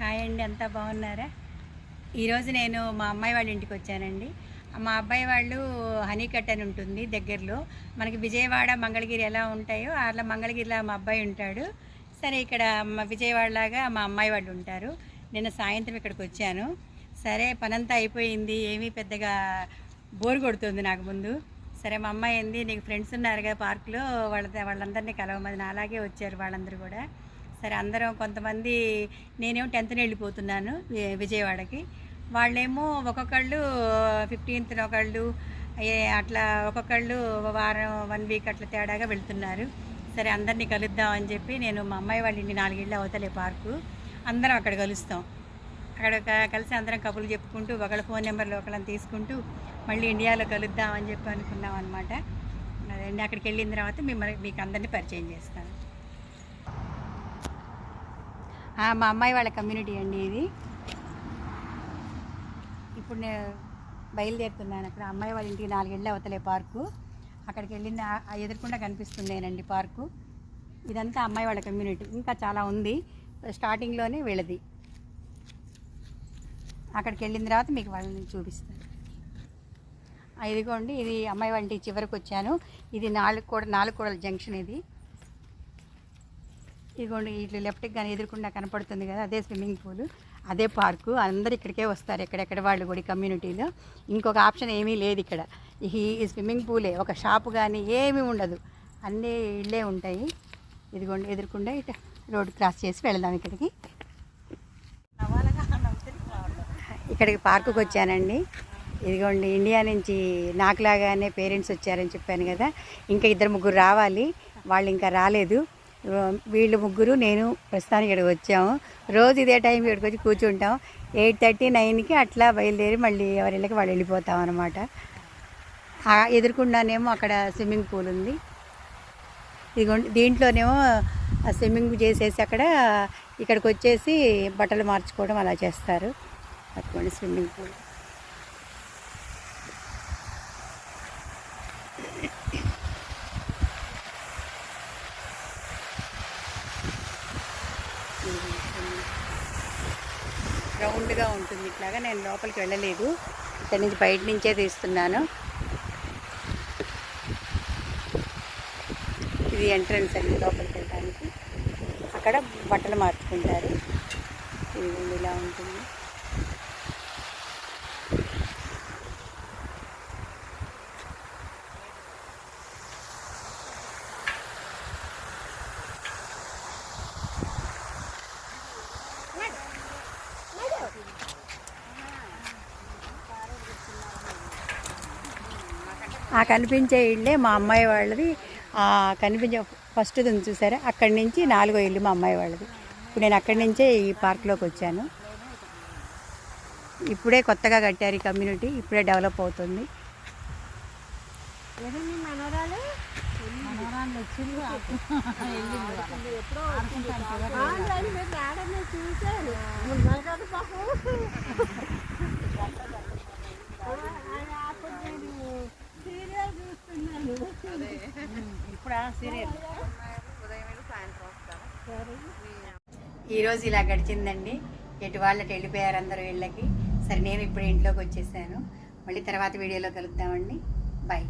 Hi అండి అంతా బాగున్నారా? ఈరోజు నేను మా అమ్మాయి వాళ్ళ ఇంటికి వచ్చానండి. మా అబ్బాయి వాళ్ళు హనీకట్ అని ఉంటుంది దగ్గరలో. మనకి విజయవాడ మంగళగిరి ఎలా ఉంటాయో అలా మంగళగిరిలో మా అబ్బాయి ఉంటాడు. సరే ఇక్కడ మా విజయవాడలాగా మా అమ్మాయి వాళ్ళు ఉంటారు. నిన్న సాయంత్రం ఇక్కడికి వచ్చాను. సరే పనంతా అయిపోయింది. ఏమీ పెద్దగా బోర్ కొడుతుంది నాకు ముందు. సరే మా అమ్మాయి ఏంది నీకు ఫ్రెండ్స్ ఉన్నారు కదా పార్కులో వాళ్ళ వాళ్ళందరినీ కలవమని. నా అలాగే వచ్చారు వాళ్ళందరూ కూడా. సరే అందరం కొంతమంది నేనేమో టెన్త్ని వెళ్ళిపోతున్నాను వి- విజయవాడకి. వాళ్ళేమో ఒక్కొక్కళ్ళు ఫిఫ్టీన్త్న ఒకళ్ళు అట్లా ఒక్కొక్కళ్ళు వారం వన్ వీక్ అట్లా తేడాగా వెళ్తున్నారు. సరే అందరినీ కలుద్దాం అని చెప్పి నేను మా అమ్మాయి వాళ్ళ ఇంటి నాలుగేళ్ళు అవతలే పార్కు. అందరం అక్కడ కలుస్తాం. అక్కడ కలిసి అందరం కబుర్లు చెప్పుకుంటూ ఒకళ్ళ ఫోన్ నెంబర్లు ఒకళ్ళని తీసుకుంటూ మళ్ళీ ఇండియాలో కలుద్దాం అని చెప్పి అనుకున్నాం అనమాట అదండి అక్కడికి వెళ్ళిన తర్వాత మిమ్మల్ని మీకు అందరినీ పరిచయం చేస్తాను. మా అమ్మాయి వాళ్ళ కమ్యూనిటీ అండి ఇది. ఇప్పుడు నేను బయలుదేరుతున్నాను అక్కడ. అమ్మాయి వాళ్ళ ఇంటికి నాలుగేళ్ళు అవతలే పార్కు. అక్కడికి వెళ్ళిన ఆ ఎదురుకుండా కనిపిస్తుందేనండి పార్కు. ఇదంతా అమ్మాయి వాళ్ళ కమ్యూనిటీ. ఇంకా చాలా ఉంది. స్టార్టింగ్లోనే వీళ్ళది. అక్కడికి వెళ్ళిన తర్వాత మీకు వాళ్ళని చూపిస్తాను. ఇదిగోండి ఇది అమ్మాయి వాళ్ళ చివరికి వచ్చాను. ఇది నాలుగు కూడా నాలుగు కూడా జంక్షన్ ఇది. ఇదిగోండి ఇట్లా లెఫ్ట్కి కానీ ఎదురుకుండా కనపడుతుంది కదా అదే స్విమ్మింగ్ పూల్ అదే పార్కు అందరు ఇక్కడికే వస్తారు ఎక్కడెక్కడ వాళ్ళు కూడా కమ్యూనిటీలో ఇంకొక ఆప్షన్ ఏమీ లేదు ఇక్కడ. ఈ స్విమ్మింగ్ పూలే ఒక షాపు కానీ ఏమీ ఉండదు. అన్నీ ఇళ్ళే ఉంటాయి. ఇదిగోండి ఎదురుకుండా ఇట రోడ్ క్రాస్ చేసి వెళదాం ఇక్కడికి. ఇక్కడికి పార్కుకి వచ్చానండి. ఇదిగోండి ఇండియా నుంచి నాకులాగానే పేరెంట్స్ వచ్చారని చెప్పాను కదా. ఇంకా ఇద్దరు ముగ్గురు రావాలి. వాళ్ళు ఇంకా రాలేదు. వీళ్ళు ముగ్గురు నేను ప్రస్తుతానికి ఇక్కడికి వచ్చాము. రోజు ఇదే టైం ఇక్కడికి వచ్చి కూర్చుంటాం. ఎయిట్ థర్టీ నైన్కి అట్లా బయలుదేరి మళ్ళీ ఎవరిళ్ళకి వాళ్ళు వెళ్ళిపోతాం అనమాట ఎదుర్కొండానేమో అక్కడ స్విమ్మింగ్ పూల్ ఉంది. ఇదిగోండి దీంట్లోనేమో స్విమ్మింగ్ చేసేసి అక్కడ ఇక్కడికి వచ్చేసి బట్టలు మార్చుకోవడం అలా చేస్తారు. అటువంటి స్విమ్మింగ్ పూల్. రౌండ్గా ఉంటుంది. ఇట్లాగా నేను లోపలికి వెళ్ళలేదు. ఇక్కడి నుంచి బయట నుంచే తీస్తున్నాను. ఇది ఎంట్రన్స్ అండి లోపలికి వెళ్ళడానికి. అక్కడ బట్టలు మార్చుకుంటారు. ఇది ఇలా ఉంటుంది. ఆ కనిపించే ఇళ్ళే మా అమ్మాయి వాళ్ళది. ఆ కనిపించే ఫస్ట్ ఉంది చూసారా? అక్కడి నుంచి నాలుగో ఇల్లు మా అమ్మాయి వాళ్ళది. ఇప్పుడు నేను అక్కడి నుంచే ఈ పార్క్లోకి వచ్చాను. ఇప్పుడే కొత్తగా కట్టారు ఈ కమ్యూనిటీ ఇప్పుడే డెవలప్ అవుతుంది. ఈరోజు ఇలా గడిచిందండి. ఎటు వాళ్ళకి వెళ్ళిపోయారు అందరూ వీళ్ళకి. సరే నేను ఇప్పుడు ఇంట్లోకి వచ్చేసాను. మళ్ళీ తర్వాత వీడియోలో కలుద్దామండి. బాయ్